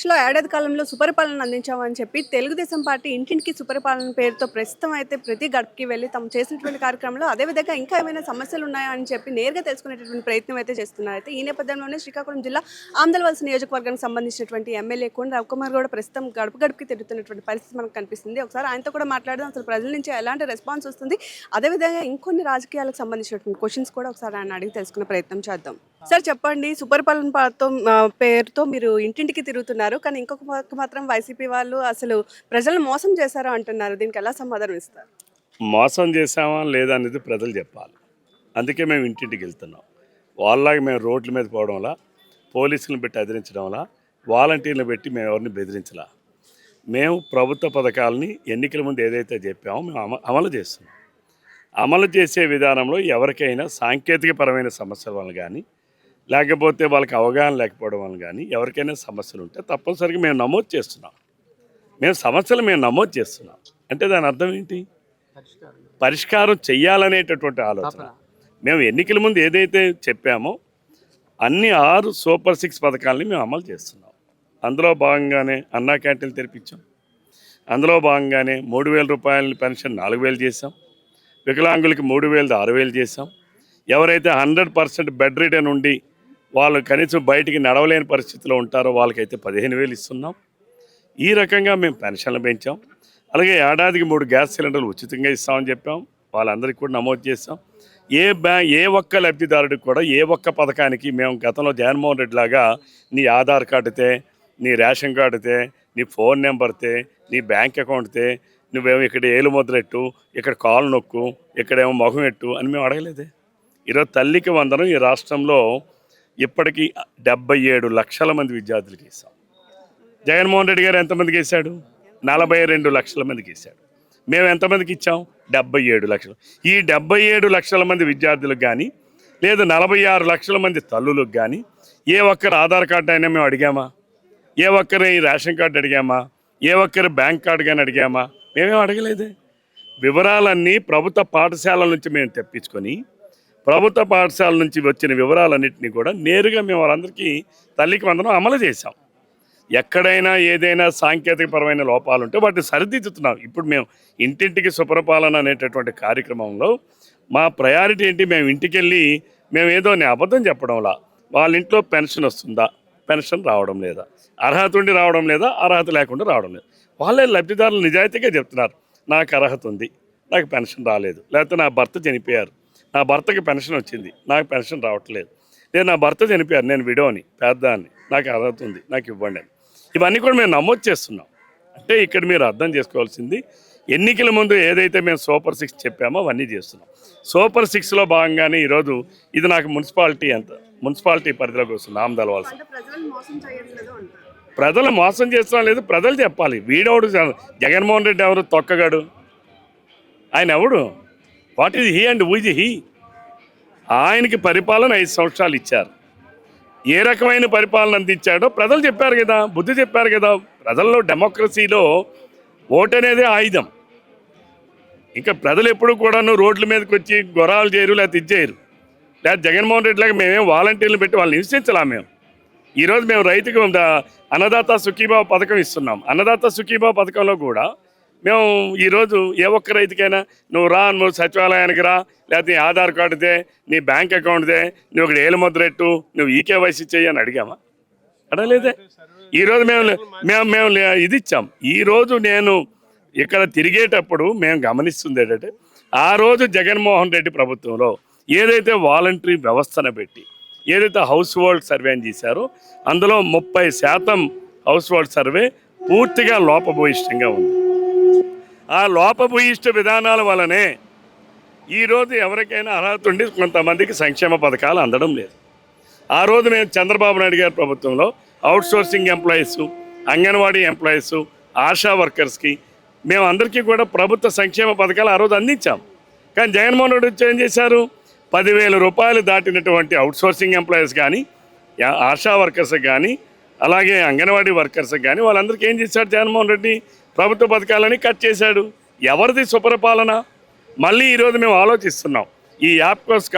special ఏడాది కాలంలో సుపరిపాలన అందించామని చెప్పి తెలుగుదేశం పార్టీ ఇంటింటికి సుపరిపాలన పేరుతో ప్రస్తుతం అయితే ప్రతి గడపకి వెళ్ళి తాము చేసినటువంటి కార్యక్రమంలో అదేవిధంగా ఇంకా ఏమైనా సమస్యలు ఉన్నాయా అని చెప్పి నేరుగా తెలుసుకునేటటువంటి ప్రయత్నం అయితే చేస్తున్నారు. అయితే ఈ నేపథ్యంలోనే శ్రీకాకుళం జిల్లా ఆంధ్రవలస నియోజకవర్గానికి సంబంధించినటువంటి ఎమ్మెల్యే కొండ రవికుమార్ కూడా ప్రస్తుతం గడప గడపకి తిరుగుతున్నటువంటి పరిస్థితి మనకు కనిపిస్తుంది. ఒకసారి ఆయనతో కూడా మాట్లాడదాం. అసలు ప్రజల నుంచి ఎలాంటి రెస్పాన్స్ వస్తుంది? అదేవిధంగా ఇంకొన్ని రాజకీయాలకు సంబంధించినటువంటి క్వశ్చన్స్ కూడా ఒకసారి ఆయన అడిగి తెలుసుకునే ప్రయత్నం చేద్దాం. సార్ చెప్పండి. సుపరిపాలన పేరుతో మీరు ఇంటింటికి తిరుగుతున్నారు. కానీ ఇంకొక పక్క మాత్రం వైసీపీ వాళ్ళు అసలు ప్రజలు మోసం చేశారు అంటున్నారు. దీనికి ఎలా సమాధానం ఇస్తారు? మోసం చేసామా లేదా అనేది ప్రజలు చెప్పాలి. అందుకే మేము ఇంటింటికి వెళ్తున్నాం. వాళ్ళలాగా మేము రోడ్ల మీద పోవడంలా పోలీసులను పెట్టి అదిరించడంలా వాలంటీర్లు పెట్టి మేము ఎవరిని బెదిరించలా. మేము ప్రభుత్వ పథకాలని ఎన్నికల ముందు ఏదైతే చెప్పామో మేము అమ అమలు చేస్తున్నాం. అమలు చేసే విధానంలో ఎవరికైనా సాంకేతికపరమైన సమస్యల వల్ల కానీ లేకపోతే వాళ్ళకి అవగాహన లేకపోవడం వల్ల కానీ ఎవరికైనా సమస్యలు ఉంటే తప్పనిసరిగా మేము నమోదు చేస్తున్నాం. మేము సమస్యలు మేము నమోదు చేస్తున్నాం. అంటే దాని అర్థం ఏంటి? పరిష్కారం చెయ్యాలనేటటువంటి ఆలోచన. మేము ఎన్నికల ముందు ఏదైతే చెప్పామో అన్ని ఆరు సూపర్ సిక్స్ పథకాలని మేము అమలు చేస్తున్నాం. అందులో భాగంగానే అన్నా క్యాంటీన్లు తెరిపించాం. అందులో భాగంగానే మూడు వేల రూపాయల పెన్షన్ నాలుగు వేలు చేసాం వికలాంగులకి మూడు వేలు ఆరు వేలు చేసాం ఎవరైతే హండ్రెడ్ పర్సెంట్ బెడ్ రిటర్న్ ఉండి వాళ్ళు కనీసం బయటికి నడవలేని పరిస్థితిలో ఉంటారో వాళ్ళకైతే పదిహేను వేలు ఇస్తున్నాం. ఈ రకంగా మేము పెన్షన్లు పెంచాం. అలాగే ఏడాదికి మూడు గ్యాస్ సిలిండర్లు ఉచితంగా ఇస్తామని చెప్పాం. వాళ్ళందరికీ కూడా నమోదు చేస్తాం ఏ బ్యా ఏ ఒక్క లబ్ధిదారుడికి కూడా ఏ ఒక్క పథకానికి మేము గతంలో జగన్మోహన్ రెడ్డి లాగా నీ ఆధార్ కార్డుతే నీ రేషన్ కార్డుతే నీ ఫోన్ నెంబర్తే నీ బ్యాంక్ అకౌంట్తే నువ్వేమో ఇక్కడ ఏలు ముద్రెట్టు ఇక్కడ కాలు నొక్కు ఇక్కడేమో మొహం ఎట్టు అని మేము అడగలేదే. ఈరోజు తల్లికి వందనం ఈ రాష్ట్రంలో ఇప్పటికీ డెబ్బై ఏడు లక్షల మంది విద్యార్థులకు ఇస్తాం జగన్మోహన్ రెడ్డి గారు ఎంతమందికి వేశాడు నలభై రెండు లక్షల మందికి ఇచ్చాడు మేము ఎంతమందికి ఇచ్చాం? డెబ్బై ఏడు లక్షలు. ఈ డెబ్బై ఏడు లక్షల మంది విద్యార్థులకు కానీ లేదు నలభై ఆరు లక్షల మంది తల్లులకు కానీ ఏ ఒక్కరు ఆధార్ కార్డు అయినా మేము అడిగామా? ఏ ఒక్కరి రేషన్ కార్డు అడిగామా? ఏ ఒక్కరి బ్యాంక్ కార్డు కానీ అడిగామా? మేమేం అడగలేదే. వివరాలన్నీ ప్రభుత్వ పాఠశాలల నుంచి మేము తెప్పించుకొని ప్రభుత్వ పాఠశాల నుంచి వచ్చిన వివరాలన్నింటినీ కూడా నేరుగా మేము వాళ్ళందరికీ తల్లికి వందనం అమలు చేశాం. ఎక్కడైనా ఏదైనా సాంకేతికపరమైన లోపాలు ఉంటే వాటిని సరిదిద్దుతున్నాం. ఇప్పుడు మేము ఇంటింటికి శుభ్రపాలన అనేటటువంటి కార్యక్రమంలో మా ప్రయారిటీ ఏంటి? మేము ఇంటికి వెళ్ళి మేము ఏదో నే అబద్ధం చెప్పడంలా. వాళ్ళ ఇంట్లో పెన్షన్ వస్తుందా? పెన్షన్ రావడం లేదా? అర్హత ఉండి రావడం లేదా? అర్హత లేకుండా రావడం లేదు. వాళ్ళే లబ్ధిదారులు నిజాయితీగా చెప్తున్నారు. నాకు అర్హత ఉంది. నాకు పెన్షన్ రాలేదు. లేకపోతే నా భర్త చనిపోయారు. నా భర్తకి పెన్షన్ వచ్చింది. నాకు పెన్షన్ రావట్లేదు. నేను నా భర్త చనిపోయారు నేను విడోని పెద్దాన్ని. నాకు అర్హత ఉంది. నాకు ఇవ్వండి అని. ఇవన్నీ కూడా మేము నమోదు చేస్తున్నాం. అంటే ఇక్కడ మీరు అర్థం చేసుకోవాల్సింది ఎన్నికల ముందు ఏదైతే మేము సూపర్ సిక్స్ చెప్పామో అవన్నీ చేస్తున్నాం. సూపర్ సిక్స్లో భాగంగానే ఈరోజు ఇది నాకు మున్సిపాలిటీ ఎంత మున్సిపాలిటీ పరిధిలోకి వస్తుంది. ఆమదాల వలస అంటే ప్రజలను మోసం చేయట్లేదు అంటారు ప్రజలు మోసం చేస్తున్నా లేదు ప్రజలు చెప్పాలి. వీడెవడు జగన్మోహన్ రెడ్డి ఎవరు? తొక్కగాడు. ఆయన ఎవడు? What is he and who's he? ఆయనకి పరిపాలన ఐదు సంవత్సరాలు ఇచ్చారు. ఏ రకమైన పరిపాలన అందించాడో ప్రజలు చెప్పారు కదా బుద్ధి చెప్పారు కదా. ప్రజల్లో డెమోక్రసీలో ఓటు అనేది ఆయుధం. ఇంకా ప్రజలు ఎప్పుడు కూడాను రోడ్ల మీదకి వచ్చి గొరాలు చేయరు లేకపోతే ఇచ్చేయరు లేదా జగన్మోహన్ రెడ్డి లాగా మేమేం వాలంటీర్లు పెట్టి వాళ్ళని హింసించలా మేము. ఈరోజు మేము రైతుకు అన్నదాత సుఖీభావ పథకం ఇస్తున్నాం. అన్నదాత సుఖీభావ పథకంలో కూడా మేము ఈరోజు ఏ ఒక్క రైతుకైనా నువ్వు రా నువ్వు సచివాలయానికి రా లేకపోతే నీ ఆధార్ కార్డుదే నీ బ్యాంక్ అకౌంట్దే నువ్వు ఇక్కడ ఏలు ముద్రెట్టు నువ్వు ఈకేవైసీ చెయ్యి అని అడిగామా? అడగలేదే. ఈరోజు మేము మేము మేము లే- ఇది ఇచ్చాం ఈరోజు నేను ఇక్కడ తిరిగేటప్పుడు మేము గమనిస్తుంది ఏంటంటే ఆ రోజు జగన్మోహన్ రెడ్డి ప్రభుత్వంలో ఏదైతే వాలంటరీ వ్యవస్థను పెట్టి ఏదైతే హౌస్ హోల్డ్ సర్వే అని చేశారో అందులో ముప్పై శాతం హౌస్ హోల్డ్ సర్వే పూర్తిగా లోపభూయిష్టంగా ఉంది. ఆ లోపభూయిష్ట విధానాల వలనే ఈరోజు ఎవరికైనా అర్హత ఉండి కొంతమందికి సంక్షేమ పథకాలు అందడం లేదు. ఆ రోజు మేము చంద్రబాబు నాయుడు గారి ప్రభుత్వంలో outsourcing employees anganwadi employees ASHA వర్కర్స్కి మేము అందరికీ కూడా ప్రభుత్వ సంక్షేమ పథకాలు ఆ రోజు అందించాం. కానీ జగన్మోహన్ రెడ్డి వచ్చి ఏం చేశారు? పదివేల రూపాయలు దాటినటువంటి అవుట్సోర్సింగ్ ఎంప్లాయీస్ కానీ ఆశా వర్కర్స్ కానీ అలాగే అంగన్వాడీ వర్కర్స్కి కానీ వాళ్ళందరికీ ఏం చేశాడు జగన్మోహన్ రెడ్డి? ప్రభుత్వ పథకాలని కట్ చేశాడు. ఎవరిది సుపరిపాలన? మళ్ళీ ఈరోజు మేము ఆలోచిస్తున్నాం. ఈ యాప్కోస్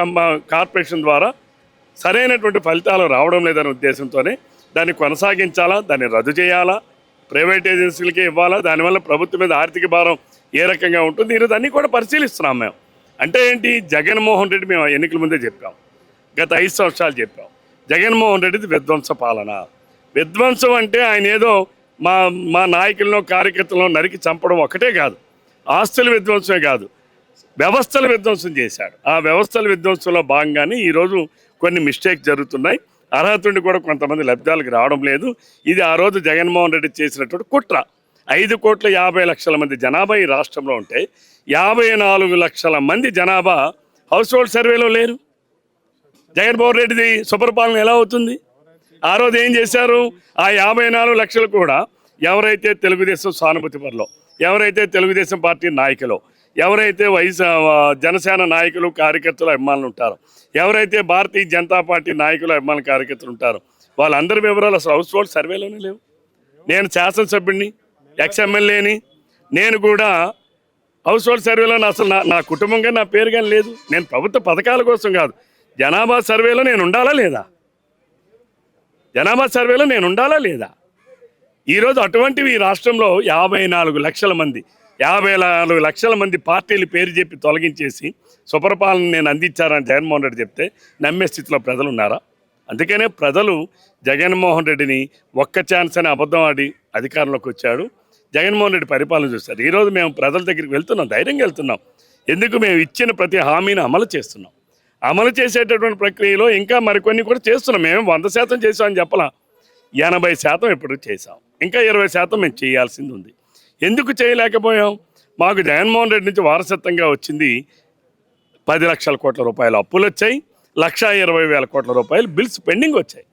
కార్పొరేషన్ ద్వారా సరైనటువంటి ఫలితాలు రావడం లేదనే ఉద్దేశంతోనే దాన్ని కొనసాగించాలా? దాన్ని రద్దు చేయాలా? ప్రైవేట్ ఏజెన్సీలకే ఇవ్వాలా? దానివల్ల ప్రభుత్వం మీద ఆర్థిక భారం ఏ రకంగా ఉంటుంది? ఈరోజు అన్నీ కూడా పరిశీలిస్తున్నాం మేము. అంటే ఏంటి? జగన్మోహన్ రెడ్డి మేము ఎన్నికల ముందే చెప్పాం. గత ఐదు సంవత్సరాలు చెప్పాం. జగన్మోహన్ రెడ్డిది విధ్వంస పాలన. విధ్వంసం అంటే ఆయన ఏదో మా మా నాయకులను కార్యకర్తలను నరికి చంపడం ఒకటే కాదు. ఆస్తుల విధ్వంసమే కాదు. వ్యవస్థల విధ్వంసం చేశాడు. ఆ వ్యవస్థల విధ్వంసంలో భాగంగానే ఈరోజు కొన్ని మిస్టేక్ జరుగుతున్నాయి. అర్హత ఉండి కూడా కొంతమంది లబ్ధాలకు రావడం లేదు. ఇది ఆ రోజు జగన్మోహన్ రెడ్డి చేసినటువంటి కుట్ర. ఐదు కోట్ల యాభై లక్షల మంది జనాభా ఈ రాష్ట్రంలో ఉంటే యాభై నాలుగు లక్షల మంది జనాభా హౌస్ హోల్డ్ సర్వేలో లేరు. జగన్మోహన్ రెడ్డిది సుపరిపాలన ఎలా అవుతుంది? ఆ రోజు ఏం చేశారు? ఆ యాభై నాలుగు లక్షలు కూడా ఎవరైతే తెలుగుదేశం సానుభూతి పరులో ఎవరైతే తెలుగుదేశం పార్టీ నాయకులు ఎవరైతే వైస్ జనసేన నాయకులు కార్యకర్తలు అభిమానులు ఉంటారో ఎవరైతే భారతీయ జనతా పార్టీ నాయకులు అభిమానులు కార్యకర్తలు ఉంటారో వాళ్ళందరి వివరాలు అసలు హౌస్ హోల్డ్ సర్వేలోనే లేవు. నేను శాసనసభ్యుడిని ఎక్స్ఎమ్మెల్యేని నేను కూడా హౌస్ హోల్డ్ సర్వేలో అసలు నా నా కుటుంబంగా నా పేరు కానీ లేదు. నేను ప్రభుత్వ పథకాల కోసం కాదు. జనాభా సర్వేలో నేను ఉండాలా లేదా? జనాభా సర్వేలో నేను ఉండాలా లేదా? ఈరోజు అటువంటివి రాష్ట్రంలో యాభై నాలుగు లక్షల మంది యాభై నాలుగు లక్షల మంది పార్టీలు పేరు చెప్పి తొలగించేసి సుపరపాలన నేను అందించారని జగన్మోహన్ రెడ్డి చెప్తే నమ్మే స్థితిలో ప్రజలు ఉన్నారా? అందుకనే ప్రజలు జగన్మోహన్ రెడ్డిని ఒక్క ఛాన్స్ అని అబద్ధం ఆడి అధికారంలోకి వచ్చాడు జగన్మోహన్ రెడ్డి పరిపాలన చూస్తారు ఈరోజు మేము ప్రజల దగ్గరికి వెళ్తున్నాం ధైర్యంగా వెళ్తున్నాం. ఎందుకు మేము ఇచ్చిన ప్రతి హామీని అమలు చేస్తున్నాం? అమలు చేసేటటువంటి ప్రక్రియలో ఇంకా మరికొన్ని కూడా చేస్తున్నాం. మేము వంద శాతం చేసామని చెప్పలా. ఎనభై శాతం ఇప్పుడు చేసాం ఇంకా ఇరవై శాతం మేము చేయాల్సింది ఉంది. ఎందుకు చేయలేకపోయాం? మాకు జగన్మోహన్ రెడ్డి నుంచి వారసత్వంగా వచ్చింది పది లక్షల కోట్ల రూపాయలు అప్పులు వచ్చాయి. లక్ష ఇరవై వేల కోట్ల రూపాయలు బిల్స్ పెండింగ్ వచ్చాయి.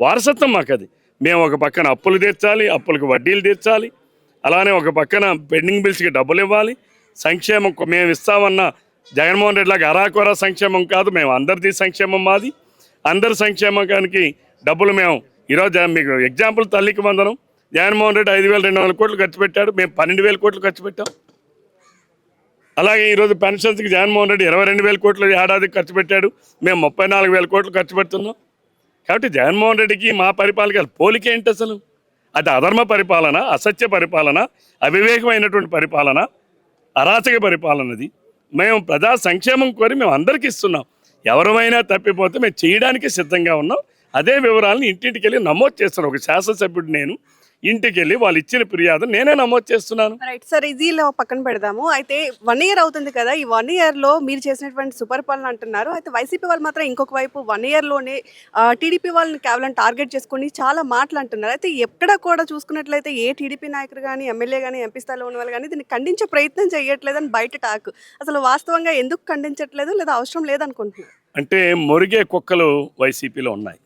వారసత్వం మాకు అది మేము ఒక పక్కన అప్పులు తీర్చాలి అప్పులకు వడ్డీలు తీర్చాలి. అలానే ఒక పక్కన పెండింగ్ బిల్స్కి డబ్బులు ఇవ్వాలి. సంక్షేమం మేము ఇస్తామన్న జగన్మోహన్ రెడ్డి లాగా అరాకొర సంక్షేమం కాదు మేము అందరిది సంక్షేమం మాది. అందరి సంక్షేమానికి డబ్బులు మేము ఈరోజు మీకు ఎగ్జాంపుల్ తల్లికి వందనం. జగన్మోహన్ రెడ్డి ఐదు వేల రెండు వందల కోట్లు ఖర్చు పెట్టాడు మేము పన్నెండు వేల కోట్లు ఖర్చు పెట్టాం. అలాగే ఈరోజు పెన్షన్స్కి జగన్మోహన్ రెడ్డి ఇరవై రెండు వేల కోట్లు ఏడాదికి ఖర్చు పెట్టాడు మేము ముప్పై నాలుగు వేల కోట్లు ఖర్చు పెడుతున్నాం. కాబట్టి జగన్మోహన్ రెడ్డికి మా పరిపాలక పోలిక ఏంటి అసలు? అది అధర్మ పరిపాలన అసత్య పరిపాలన అవివేకమైనటువంటి పరిపాలన అరాచక పరిపాలనది మేము ప్రజా సంక్షేమం కోరి మేము అందరికీ ఇస్తున్నాం. ఎవరమైనా తప్పిపోతే మేము చేయడానికి సిద్ధంగా ఉన్నాం. అదే వివరాలను ఇంటింటికి వెళ్ళి నమోదు చేస్తున్నాం ఒక శాసనసభ్యుడు నేను. ఇంటికి వెళ్ళి వాళ్ళు ఇచ్చిన ఫిర్యాదు నేనే నమోదు చేస్తున్నాను. రైట్ సార్ ఇదిలో పక్కన పెడదాము. అయితే వన్ ఇయర్ అవుతుంది కదా ఈ వన్ ఇయర్లో మీరు చేసినటువంటి సుపరిపాలన అంటున్నారు. అయితే వైసీపీ వాళ్ళు మాత్రం ఇంకొక వైపు వన్ ఇయర్లోనే టీడీపీ వాళ్ళని కేవలం టార్గెట్ చేసుకొని చాలా మాటలు అంటున్నారు. అయితే ఎక్కడ కూడా చూసుకున్నట్లయితే ఏ టీడీపీ నాయకుడు కానీ ఎమ్మెల్యే కానీ ఎంపీ స్థాయిలో ఉన్న వాళ్ళు కానీ దీన్ని ఖండించే ప్రయత్నం చేయట్లేదని బయట టాక్ అసలు వాస్తవంగా ఎందుకు ఖండించట్లేదు లేదా అవసరం లేదనుకుంటున్నారు? అంటే మొరిగే కుక్కలు వైసీపీలో ఉన్నాయి.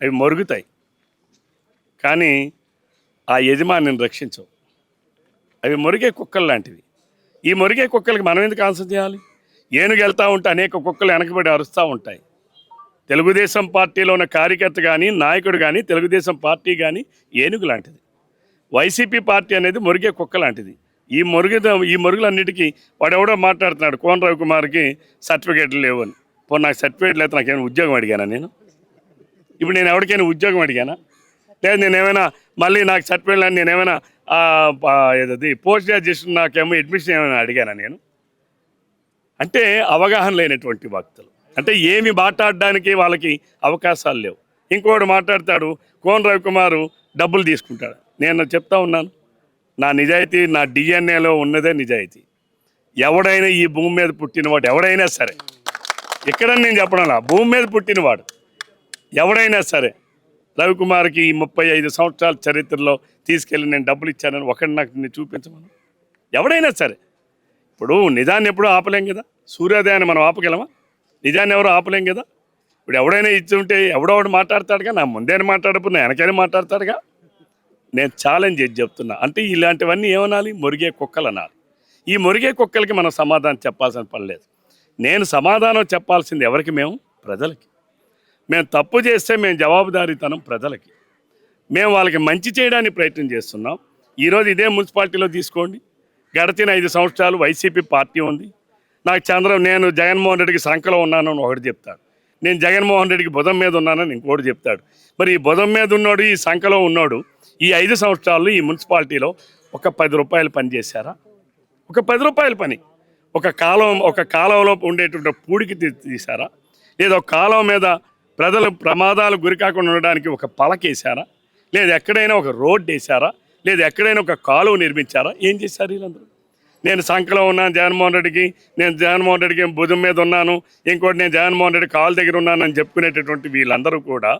అవి మొరుగుతాయి. కానీ ఆ యజమానిని రక్షించవు. అవి మురిగే కుక్కలు లాంటివి. ఈ మురిగే కుక్కలకి మనం ఎందుకు ఆన్సర్ చేయాలి? ఏనుగు వెళ్తూ ఉంటే అనేక కుక్కలు వెనకబడి అరుస్తూ ఉంటాయి. తెలుగుదేశం పార్టీలో ఉన్న కార్యకర్త కానీ నాయకుడు కానీ తెలుగుదేశం పార్టీ కానీ ఏనుగు లాంటిది. వైసీపీ పార్టీ అనేది మురిగే కుక్క లాంటిది. ఈ మురుగు ఈ మురుగులన్నిటికీ వాడు ఎవడో మాట్లాడుతున్నాడు కోన రవికుమార్కి సర్టిఫికేట్లు లేవు అని. పో నాకు సర్టిఫికేట్ లేదు నాకేమైనా ఉద్యోగం అడిగానా నేను? ఇప్పుడు నేను ఎవరికైనా ఉద్యోగం అడిగానా? లేదు నేనేమైనా మళ్ళీ నాకు సర్టిఫికేట్ నేనేమైనా ఏదది పోస్ట్ గ్రాడ్యుయేషన్ నాకేమో అడ్మిషన్ ఏమైనా అడిగానా నేను? అంటే అవగాహన లేనటువంటి భక్తులు అంటే ఏమి మాట్లాడడానికి వాళ్ళకి అవకాశాలు లేవు. ఇంకోటి మాట్లాడతాడు కోన్ రవికుమారు డబ్బులు తీసుకుంటాడు. నేను చెప్తా ఉన్నాను నా నిజాయితీ నా డిఎన్ఏలో ఉన్నదే నిజాయితీ. ఎవడైనా ఈ భూమి మీద పుట్టినవాడు ఎవడైనా సరే. ఇక్కడ నేను చెప్పడం భూమి మీద పుట్టినవాడు ఎవడైనా సరే. రవికుమార్కి ఈ ముప్పై ఐదు సంవత్సరాల చరిత్రలో తీసుకెళ్ళి నేను డబ్బులు ఇచ్చానని ఒకటి నాకు నేను చూపించమను. ఎవడైనా సరే. ఇప్పుడు నిజాన్ని ఎప్పుడూ ఆపలేం కదా? సూర్యోదయాన్ని మనం ఆపగలమా? నిజాన్ని ఎవరు ఆపలేం కదా? ఇప్పుడు ఎవడైనా ఇచ్చి ఉంటే ఎవడోడు మాట్లాడతాడుగా? నా ముందే మాట్లాడప్పుడు నా వెనకైనా మాట్లాడతాడుగా? నేను ఛాలెంజ్ చేసి చెప్తున్నా. అంటే ఇలాంటివన్నీ ఏమనాలి? మురిగే కుక్కలు అనాలి. ఈ మురిగే కుక్కలకి మనం సమాధానం చెప్పాల్సిన పని లేదు. నేను సమాధానం చెప్పాల్సింది ఎవరికి? మేము ప్రజలకి. మేము తప్పు చేస్తే మేము జవాబుదారీతనం ప్రజలకి. మేము వాళ్ళకి మంచి చేయడానికి ప్రయత్నం చేస్తున్నాం. ఈరోజు ఇదే మున్సిపాలిటీలో తీసుకోండి. గడిచిన ఐదు సంవత్సరాలు వైసీపీ పార్టీ ఉంది. నాకు చంద్ర నేను జగన్మోహన్ రెడ్డికి సంఖలో ఉన్నాను అని ఒకటి చెప్తాడు. నేను జగన్మోహన్ రెడ్డికి బుధం మీద ఉన్నానని ఇంకోటి చెప్తాడు. మరి ఈ బుధం మీద ఉన్నాడు ఈ సంఖలో ఉన్నాడు ఈ ఐదు సంవత్సరాలు ఈ మున్సిపాలిటీలో ఒక పది రూపాయలు పని చేశారా? ఒక పది రూపాయల పని. ఒక కాలం ఒక కాలంలో ఉండేటువంటి పూడికి తీసారా లేదా ఒక కాలం మీద ప్రజలు ప్రమాదాలు గురికాకుండా ఉండడానికి ఒక పలకేశారా లేదా ఎక్కడైనా ఒక రోడ్డు వేశారా? లేదా ఎక్కడైనా ఒక కాలువ నిర్మించారా? ఏం చేశారు వీళ్ళందరూ? నేను సంఖలో ఉన్నాను జగన్మోహన్ రెడ్డికి నేను జగన్మోహన్ రెడ్డికి భుజం మీద ఉన్నాను ఇంకోటి నేను జగన్మోహన్ రెడ్డి కాలు దగ్గర ఉన్నాను అని చెప్పుకునేటటువంటి వీళ్ళందరూ కూడా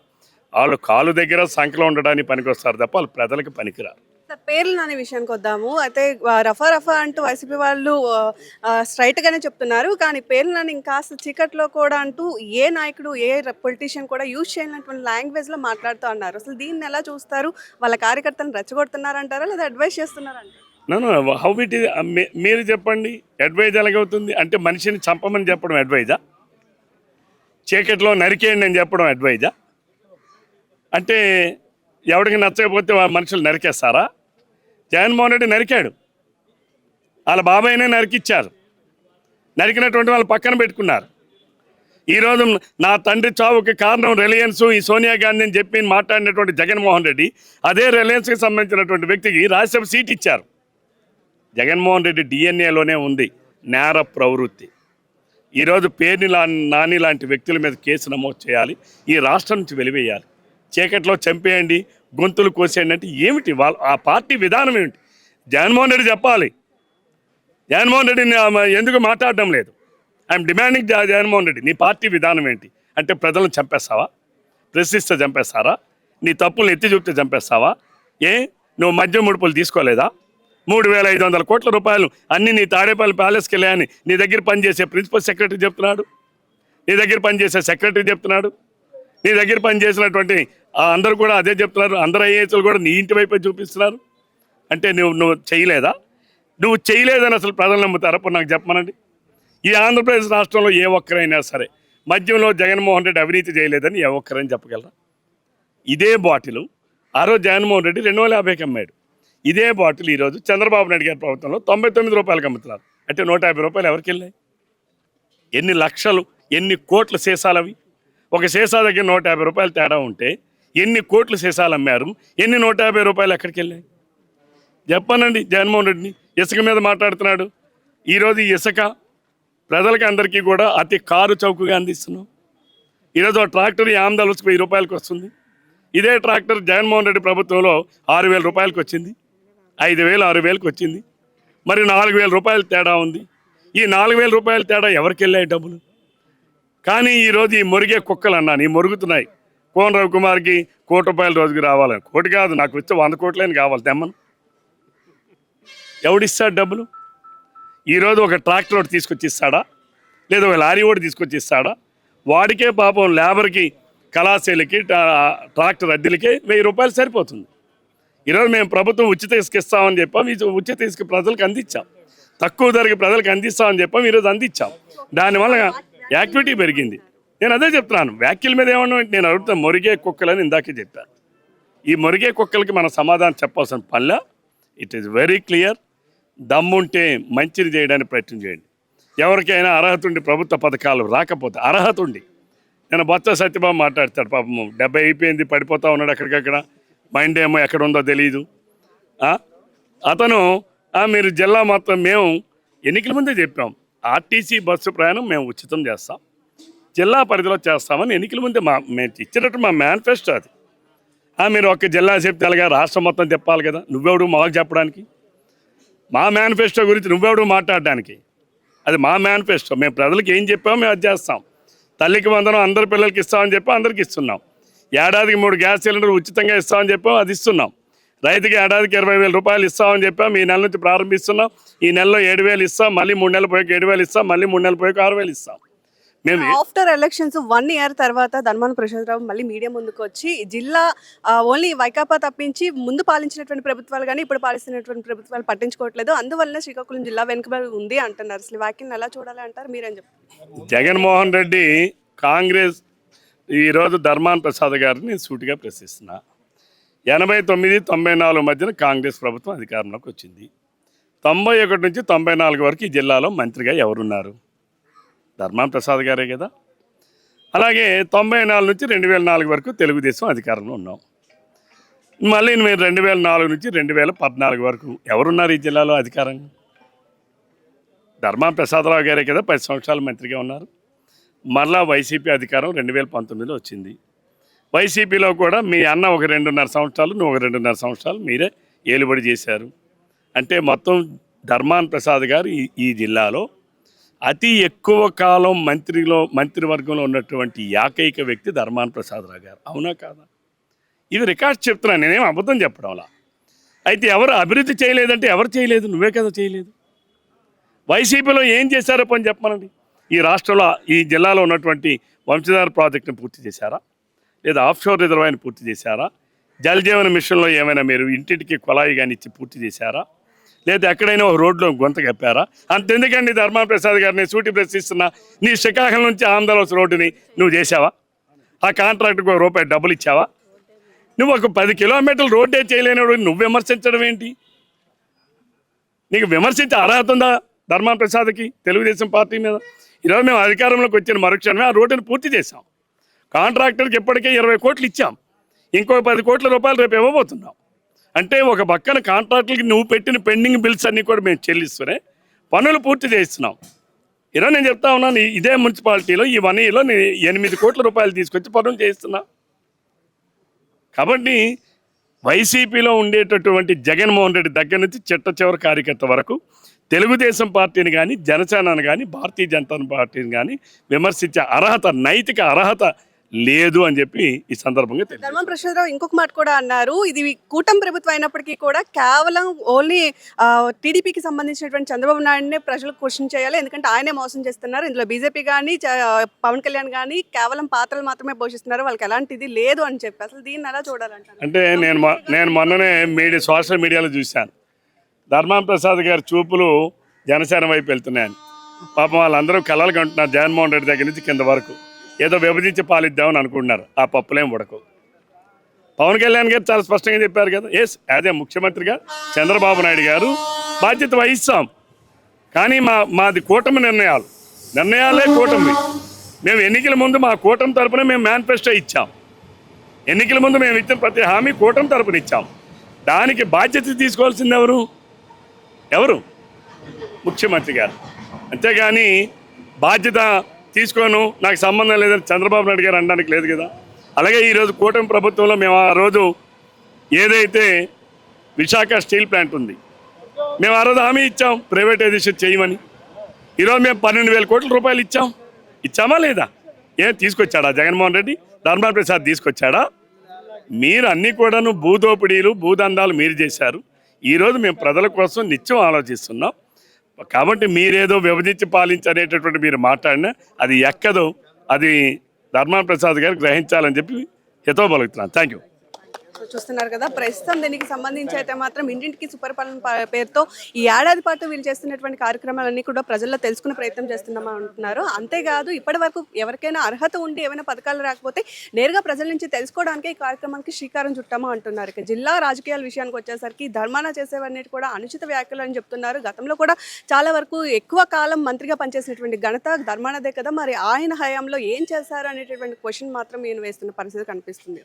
వాళ్ళు కాలు దగ్గర సంఖలో ఉండడానికి పనికొస్తారు తప్ప వాళ్ళు ప్రజలకు పనికిరారు. పేర్లు అనే విషయానికి వద్దాము. అయితే రఫా రఫా అంటూ వైసీపీ వాళ్ళు స్ట్రైట్ గానే చెప్తున్నారు. కానీ పేర్లు నన్ను ఇంకాస్త చీకట్లో కూడా అంటూ ఏ నాయకుడు ఏ పొలిటీషియన్ కూడా యూజ్ చేయనటువంటి లాంగ్వేజ్లో మాట్లాడుతూ అన్నారు అసలు దీన్ని ఎలా చూస్తారు? వాళ్ళ కార్యకర్తలను రెచ్చగొడుతున్నారంటారా? లేదా అడ్వైస్ చేస్తున్నారంటారా? నన్ను హౌ ఇట్ మీరు చెప్పండి. అడ్వైజ్ ఎలాగవుతుంది? అంటే మనిషిని చంపమని చెప్పడం అడ్వైజా చీకట్లో నరికేయండి అని చెప్పడం అడ్వైజా అంటే ఎవరికి నచ్చకపోతే మనుషులు నరికేస్తారా? జగన్మోహన్ రెడ్డి నరికాడు. వాళ్ళ బాబాయ్నే నరికిచ్చారు. నరికినటువంటి వాళ్ళు పక్కన పెట్టుకున్నారు. ఈరోజు నా తండ్రి చావుకి కారణం రిలయన్స్ ఈ సోనియా గాంధీ అని చెప్పి మాట్లాడినటువంటి జగన్మోహన్ రెడ్డి అదే రిలయన్స్కి సంబంధించినటువంటి వ్యక్తికి రాజ్యసభ సీట్ ఇచ్చారు. జగన్మోహన్ రెడ్డి డిఎన్ఏలోనే ఉంది. నేర ప్రవృత్తి. ఈరోజు పేర్ని లా నాని లాంటి వ్యక్తుల మీద కేసు నమోదు చేయాలి. ఈ రాష్ట్రం నుంచి వెలివేయాలి. చీకట్లో చంపేయండి గొంతులు కోసేయండి అంటే ఏమిటి? వాళ్ళ ఆ పార్టీ విధానం ఏమిటి? జగన్మోహన్ రెడ్డి చెప్పాలి. జగన్మోహన్ రెడ్డిని ఎందుకు మాట్లాడడం లేదు? ఐఎమ్ డిమాండింగ్ జగన్మోహన్ రెడ్డి నీ పార్టీ విధానం ఏంటి? అంటే ప్రజలను చంపేస్తావా? ప్రశ్నిస్తే చంపేస్తారా? నీ తప్పులు ఎత్తి చూపితే చంపేస్తావా? ఏ? నువ్వు మద్యం ముడుపులు తీసుకోలేదా? మూడు వేల ఐదు వందల కోట్ల రూపాయలు అన్ని నీ తాడేపల్లి ప్యాలెస్కి వెళ్ళాయని నీ దగ్గర పనిచేసే ప్రిన్సిపల్ సెక్రటరీ చెప్తున్నాడు? నీ దగ్గర పనిచేసే సెక్రటరీ చెప్తున్నాడు? నీ దగ్గర పనిచేసినటువంటి ఆ అందరూ కూడా అదే చెప్తున్నారు. అందరు ఐఏఎస్లు కూడా నీ ఇంటి వైపే చూపిస్తున్నారు. అంటే నువ్వు నువ్వు చేయలేదా? నువ్వు చేయలేదని అసలు ప్రజలు నమ్ముతారా? అప్పుడు నాకు చెప్పమనండి. ఈ ఆంధ్రప్రదేశ్ రాష్ట్రంలో ఏ ఒక్కరైనా సరే మద్యంలో జగన్మోహన్ రెడ్డి అవినీతి చేయలేదని ఏ ఒక్కరైనా చెప్పగలరా? ఇదే బాటిల్. ఆ రోజు జగన్మోహన్ రెడ్డి రెండు వేల యాభైకి అమ్మాడు. ఇదే బాటిల్ ఈరోజు చంద్రబాబు నాయుడు గారి ప్రభుత్వంలో తొంభై తొమ్మిది రూపాయలు అమ్ముతున్నారు. అంటే నూట యాభై రూపాయలు ఎవరికి వెళ్ళాయి? ఎన్ని లక్షలు ఎన్ని కోట్ల సీసాలు అవి? ఒక సీసా దగ్గర నూట యాభై రూపాయలు తేడా ఉంటే ఎన్ని కోట్లు సీసాలు అమ్మారు? ఎన్ని నూట యాభై రూపాయలు ఎక్కడికి వెళ్ళాయి? చెప్పానండి జగన్మోహన్ రెడ్డిని. ఇసుక మీద మాట్లాడుతున్నాడు. ఈరోజు ఇసుక ప్రజలకి అందరికీ కూడా అతి కారు చౌకగా అందిస్తున్నాం. ఈరోజు ఆ ట్రాక్టర్ ఆమ్దాలు వెయ్యి రూపాయలకి వస్తుంది. ఇదే ట్రాక్టర్ జగన్మోహన్ రెడ్డి ప్రభుత్వంలో ఆరు వేల రూపాయలకి వచ్చింది. ఐదు వేలు ఆరు వేలకు వచ్చింది. మరి నాలుగు వేల రూపాయల తేడా ఉంది. ఈ నాలుగు వేల రూపాయల తేడా ఎవరికి వెళ్ళాయి డబ్బులు? కానీ ఈరోజు ఈ మురిగే కుక్కలు అన్నాను ఈ మురుగుతున్నాయి. కోన రవికుమార్కి కోటి రూపాయల రోజుకి రావాలని కోటి కాదు నాకు వచ్చే వంద కోట్లని కావాలి తెమ్మను. ఎవడిస్తాడు డబ్బులు? ఈరోజు ఒక ట్రాక్టర్ ఒకటి తీసుకొచ్చి ఇస్తాడా లేదా ఒక లారీ ఒకటి తీసుకొచ్చి ఇస్తాడా వాడికే పాపం లేబర్కి కళాశైలికి ట్రా- ట్రాక్టర్ అద్దెలకి వెయ్యి రూపాయలు సరిపోతుంది. ఈరోజు మేము ప్రభుత్వం ఉచిత ఇసుక ఇస్తామని చెప్పాం ఈ ఉచిత ఇసుక ప్రజలకు అందించాం. తక్కువ ధరకి ప్రజలకు అందిస్తామని చెప్పాం ఈరోజు అందించాం. దానివల్ల యాక్టివిటీ పెరిగింది. నేను అదే చెప్తున్నాను. వ్యాఖ్యల మీద ఏమన్నా నేను అడుగుతాను మొరిగే కుక్కలని ఇందాకే చెప్పాను ఈ మొరిగే కుక్కలకి మన సమాధానం చెప్పాల్సిన పనిలా ఇట్ ఈస్ వెరీ క్లియర్ దమ్ముంటే మంచిది చేయడానికి ప్రయత్నం చేయండి. ఎవరికైనా అర్హత ఉండి ప్రభుత్వ పథకాలు రాకపోతే అర్హత ఉండి. నేను బొత్స సత్యబాబు మాట్లాడతాడు పాపం. డెబ్బై అయిపోయింది పడిపోతా ఉన్నాడు అక్కడికక్కడ మైండ్ ఏమో ఎక్కడ ఉందో తెలియదు అతను మీరు జిల్లా మొత్తం మేము ఎన్నికల ముందే చెప్పాం. ఆర్టీసీ బస్సు ప్రయాణం మేము ఉచితం చేస్తాం. జిల్లా పరిధిలో చేస్తామని ఎన్నికల ముందే మా మేము ఇచ్చినట్టు మా మేనిఫెస్టో అది. "ఆ, మీరు ఒక్క జిల్లా చెప్తే అలాగా రాష్ట్రం మొత్తం చెప్పాలి కదా నువ్వెవడు మాకు చెప్పడానికి? మా మేనిఫెస్టో గురించి నువ్వెవడు మాట్లాడడానికి? అది మా మేనిఫెస్టో. మేము ప్రజలకు ఏం చెప్పామో మేము అది చేస్తాం. తల్లికి వందనం అందరి పిల్లలకి ఇస్తామని చెప్పి అందరికి ఇస్తున్నాం. ఏడాదికి మూడు గ్యాస్ సిలిండర్ ఉచితంగా ఇస్తామని చెప్పాం అది ఇస్తున్నాం. రైతుకి ఏడాదికి ఇరవై వేల రూపాయలు ఇస్తామని చెప్పాం. ఈ నెల నుంచి ప్రారంభిస్తున్నాం. ఈ నెలలో ఏడు వేలు ఇస్తాం. మళ్ళీ మూడు నెలలు పోయాక ఏడు వేలు ఇస్తాం. మళ్ళీ మూడు నెలలు పోయాక ఆరు వేలు ఇస్తాం. మేము ఆఫ్టర్ ఎలక్షన్స్ వన్ ఇయర్ తర్వాత ధర్మాన ప్రసాదరావు మళ్ళీ మీడియా ముందుకు వచ్చి జిల్లా ఓన్లీ వైకాపా తప్పించి ముందు పాలించినటువంటి ప్రభుత్వాలు కానీ ఇప్పుడు పాలిస్తున్నటువంటి ప్రభుత్వాలు పట్టించుకోవట్లేదు. అందువల్ల శ్రీకాకుళం జిల్లా వెనుకబడి ఉంది అంటున్నారు. అసలు వ్యాఖ్యలను ఎలా చూడాలి అంటారు? మీరేం చెప్పారు జగన్మోహన్ రెడ్డి కాంగ్రెస్ ఈరోజు ధర్మాన్ ప్రసాద్ గారిని సూటిగా ప్రశ్నిస్తున్నా. ఎనభై తొమ్మిది తొంభై నాలుగు మధ్యన కాంగ్రెస్ ప్రభుత్వం అధికారంలోకి వచ్చింది. తొంభై ఒకటి నుంచి తొంభై నాలుగు వరకు ఈ జిల్లాలో మంత్రిగా ఎవరున్నారు? ధర్మాన్ ప్రసాద్ గారే కదా. అలాగే తొంభై నాలుగు నుంచి రెండు వేల నాలుగు వరకు తెలుగుదేశం అధికారంలో ఉన్నాం. మళ్ళీ మీరు రెండు వేల నాలుగు నుంచి రెండు వేల పద్నాలుగు వరకు ఎవరున్నారు ఈ జిల్లాలో అధికారంగా ధర్మా ప్రసాదరావు గారే కదా పది సంవత్సరాలు మంత్రిగా ఉన్నారు. మరలా వైసీపీ అధికారం రెండు వేల పంతొమ్మిదిలో వచ్చింది. వైసీపీలో కూడా మీ అన్న ఒక రెండున్నర సంవత్సరాలు నువ్వు ఒక రెండున్నర సంవత్సరాలు మీరే ఏలుబడి చేశారు. అంటే మొత్తం ధర్మాన్ ప్రసాద్ గారు ఈ ఈ జిల్లాలో అతి ఎక్కువ కాలం మంత్రిలో మంత్రివర్గంలో ఉన్నటువంటి ఏకైక వ్యక్తి ధర్మాన్ ప్రసాదరావు గారు. అవునా కాదా? ఇది రికార్డ్స్ చెప్తున్నాను నేనేం అబద్ధం చెప్పడంలా అయితే ఎవరు అభివృద్ధి చేయలేదంటే ఎవరు చేయలేదు? నువ్వే కదా చేయలేదు. వైసీపీలో ఏం చేశారో పని చెప్పమనండి. ఈ రాష్ట్రంలో ఈ జిల్లాలో ఉన్నటువంటి వంశధార ప్రాజెక్టును పూర్తి చేశారా? లేదా ఆఫ్షోర్ రిజర్వాయర్ని పూర్తి చేశారా? జలజీవన మిషన్లో ఏమైనా మీరు ఇంటింటికి కుళాయి కానీ ఇచ్చి పూర్తి చేశారా? లేదా ఎక్కడైనా ఒక రోడ్లో గొంత కప్పారా? అంతెందుకండి ధర్మా ప్రసాద్ గారిని సూటి ప్రశ్నిస్తున్నా నీ శ్రీకాకుళం నుంచి ఆంధ్రలోస్ రోడ్డుని నువ్వు చేసావా ఆ కాంట్రాక్ట్కి ఒక రూపాయి డబ్బులు ఇచ్చావా? నువ్వు ఒక పది కిలోమీటర్లు రోడ్డే చేయలేనివాడు నువ్వు విమర్శించడం ఏంటి? నీకు విమర్శించే అర్హత ఉందా ధర్మా ప్రసాద్కి తెలుగుదేశం పార్టీ మీద? ఈరోజు మేము అధికారంలోకి వచ్చిన మరుక్షణమే ఆ రోడ్డుని పూర్తి చేసాం కాంట్రాక్టర్కి ఇప్పటికే ఇరవై కోట్లు ఇచ్చాం. ఇంకో పది కోట్ల రూపాయలు రేపు ఇవ్వబోతున్నాం. అంటే ఒక పక్కన కాంట్రాక్టులకి నువ్వు పెట్టిన పెండింగ్ బిల్స్ అన్నీ కూడా మేము చెల్లిస్తూనే పనులు పూర్తి చేస్తున్నాం ఈరోజు నేను చెప్తా ఉన్నాను ఇదే మున్సిపాలిటీలో ఈ వన్ ఇయర్లో నేను ఎనిమిది కోట్ల రూపాయలు తీసుకొచ్చి పనులు చేస్తున్నా కాబట్టి వైసీపీలో ఉండేటటువంటి జగన్మోహన్ రెడ్డి దగ్గర నుంచి చిట్ట చివరి కార్యకర్త వరకు తెలుగుదేశం పార్టీని కానీ జనసేనను కానీ భారతీయ జనతా పార్టీని కానీ విమర్శించే అర్హత నైతిక అర్హత లేదు అని చెప్పి ఈ సందర్భంగా తెలియదు ధర్మం ప్రసాదరావు ఇంకొక మాట కూడా అన్నారు. ఇది కూటమి ప్రభుత్వం అయినప్పటికీ కూడా కేవలం ఓన్లీ టీడీపీకి సంబంధించినటువంటి చంద్రబాబు నాయుడునే ప్రజలు క్వశ్చన్ చేయాలి. ఎందుకంటే ఆయనే మోసం చేస్తున్నారు. ఇందులో బీజేపీ కానీ పవన్ కళ్యాణ్ కానీ కేవలం పాత్రలు మాత్రమే పోషిస్తున్నారు. వాళ్ళకి ఎలాంటిది లేదు అని చెప్పి అసలు దీన్ని ఎలా చూడాలంటారు? అంటే నేను నేను మొన్ననే మీడియా సోషల్ మీడియాలో చూశాను. ధర్మాం ప్రసాద్ గారి చూపులు జనసేన వైపు వెళ్తున్నాయని. పాపం వాళ్ళందరూ కలలు కంటున్నారు జగన్మోహన్ రెడ్డి దగ్గర నుంచి కింద వరకు. ఏదో విభజించి పాలిద్దామని అనుకుంటున్నారు. ఆ పప్పులేం ఉడకవు పవన్ కళ్యాణ్ గారు చాలా స్పష్టంగా చెప్పారు కదా. ఎస్ అదే ముఖ్యమంత్రిగా చంద్రబాబు నాయుడు గారు బాధ్యత వహిస్తాం. కానీ మా మాది కూటమి నిర్ణయాలు. నిర్ణయాలే కూటమి. మేము ఎన్నికల ముందు మా కూటమి తరపున మేము మేనిఫెస్టో ఇచ్చాం. ఎన్నికల ముందు మేము ఇచ్చిన ప్రతి హామీ కూటమి తరపున ఇచ్చాం. దానికి బాధ్యత తీసుకోవాల్సింది ఎవరు? ఎవరు? ముఖ్యమంత్రి గారు. అంతేగాని బాధ్యత తీసుకోను నాకు సంబంధం లేదని చంద్రబాబు నాయుడు గారు అనడానికి లేదు కదా. అలాగే ఈరోజు కూటమి ప్రభుత్వంలో మేము ఆ రోజు ఏదైతే విశాఖ స్టీల్ ప్లాంట్ ఉంది మేము ఆ రోజు హామీ ఇచ్చాం ప్రైవేటైజేషన్ చేయమని. ఈరోజు మేము పన్నెండు వేల కోట్ల రూపాయలు ఇచ్చాం. ఇచ్చామా లేదా? ఏం తీసుకొచ్చాడా? జగన్మోహన్ రెడ్డి ధర్మాన ప్రసాద్ తీసుకొచ్చాడా? మీరు అన్నీ కూడాను భూదోపిడీలు భూదందాలు మీరు చేశారు. ఈరోజు మేము ప్రజల కోసం నిత్యం ఆలోచిస్తున్నాం. కాబట్టి మీరేదో విభజించి పాలించనేటటువంటి మీరు మాట్లాడినా అది ఎక్కదో. అది ధర్మాన్ ప్రసాద్ గారు గ్రహించాలని చెప్పి హితవ పలుకుతున్నాను. థ్యాంక్ యూ సో చూస్తున్నారు కదా. ప్రస్తుతం దీనికి సంబంధించి అయితే మాత్రం ఇంటింటికి సుపరిపాలన పేరుతో ఈ ఏడాది పాటు వీళ్ళు చేస్తున్నటువంటి కార్యక్రమాలన్నీ కూడా ప్రజల్లో తెలుసుకునే ప్రయత్నం చేస్తున్నామని అంటున్నారు. అంతేకాదు ఇప్పటి వరకు ఎవరికైనా అర్హత ఉండి ఏమైనా పథకాలు రాకపోతే నేరుగా ప్రజల నుంచి తెలుసుకోవడానికి ఈ కార్యక్రమానికి శ్రీకారం చుట్టామా అంటున్నారు. ఇక జిల్లా రాజకీయాల విషయానికి వచ్చేసరికి ధర్మాన చేసేవన్నిటి కూడా అనుచిత వ్యాఖ్యలు అని చెప్తున్నారు. గతంలో కూడా చాలా వరకు ఎక్కువ కాలం మంత్రిగా పనిచేసినటువంటి ఘనత ధర్మానదే కదా. మరి ఆయన హయాంలో ఏం చేశారు అనేటటువంటి క్వశ్చన్ మాత్రం నేను వేస్తున్న పరిస్థితి కనిపిస్తుంది.